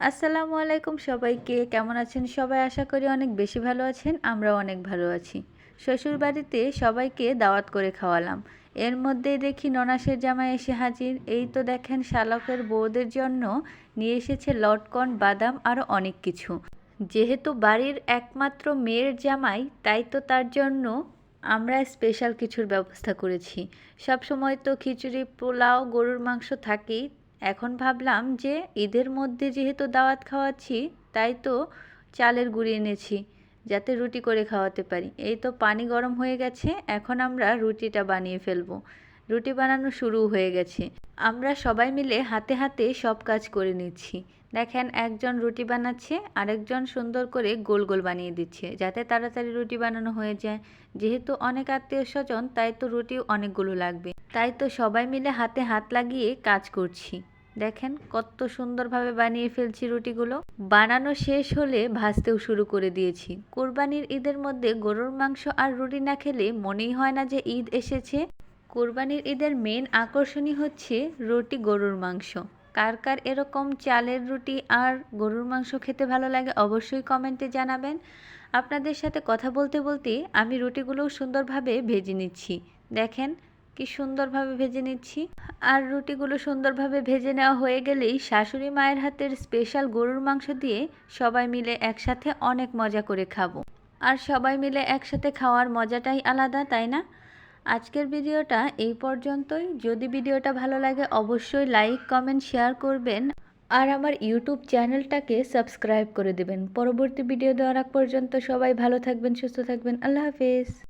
আসসালামু আলাইকুম সবাইকে। কেমন আছেন সবাই? আশা করি অনেক বেশি ভালো আছেন, আমরাও অনেক ভালো আছি। শ্বশুর বাড়িতে সবাইকে দাওয়াত করে খাওয়ালাম। এর মধ্যেই দেখি ননাসের জামাই এসে হাজির। এই তো দেখেন শালকের বউদের জন্য নিয়ে এসেছে লটকন, বাদাম আরও অনেক কিছু। যেহেতু বাড়ির একমাত্র মেয়ের জামাই, তাই তো তার জন্য আমরা স্পেশাল কিছুর ব্যবস্থা করেছি। সব সময় তো খিচুড়ি, পোলাও, গরুর মাংস থাকেই এখন ভাবলাম যে ঈদের মধ্যে যেহেতু দাওয়াত খাওয়াচ্ছি, তাই তো চালের গুঁড়ি এনেছি যাতে রুটি করে খাওয়াতে পারি। এই তো পানি গরম হয়ে গেছে, এখন আমরা রুটিটা বানিয়ে ফেলব। রুটি বানানো শুরু হয়ে গেছে। আমরা সবাই মিলে হাতে হাতে সব কাজ করে নিচ্ছি। দেখেন একজন রুটি বানাচ্ছে, আরেকজন সুন্দর করে গোল গোল বানিয়ে দিচ্ছে, যাতে তাড়াতাড়ি রুটি বানানো হয়ে যায়। যেহেতু অনেক আত্মীয় স্বজন, তাই তো রুটি অনেকগুলো লাগবে। তাই তো সবাই মিলে হাতে হাত লাগিয়ে কাজ করছি। দেখেন কত সুন্দরভাবে বানিয়ে ফেলছি রুটিগুলো। বানানো শেষ হলে ভাজতেও শুরু করে দিয়েছি। কোরবানির ঈদের মধ্যে গরুর মাংস আর রুটি না খেলে মনেই হয় না যে ঈদ এসেছে। কোরবানির ঈদের মেন আকর্ষণই হচ্ছে রুটি, গরুর মাংস। কার কার এরকম চালের রুটি আর গরুর মাংস খেতে ভালো লাগে অবশ্যই কমেন্টে জানাবেন। আপনাদের সাথে কথা বলতে বলতে আমি রুটিগুলোও সুন্দরভাবে ভেজে নিচ্ছি। দেখেন কি সুন্দরভাবে ভেজে নিচ্ছি? আর রুটিগুলো সুন্দরভাবে ভেজে নেওয়া হয়ে গেলেই শাশুড়ি মায়ের হাতের স্পেশাল গরুর মাংস দিয়ে সবাই মিলে একসাথে অনেক মজা করে খাব। আর সবাই মিলে একসাথে খাওয়ার মজাটাই আলাদা, তাই না? আজকের ভিডিওটা এই পর্যন্তই। যদি ভিডিওটা ভালো লাগে, অবশ্যই লাইক কমেন্ট শেয়ার করবেন। আর আমার ইউটিউব চ্যানেলটাকে সাবস্ক্রাইব করে দেবেন। পরবর্তী ভিডিও দেওয়ার পর্যন্ত সবাই ভালো থাকবেন, সুস্থ থাকবেন। আল্লাহ হাফেজ।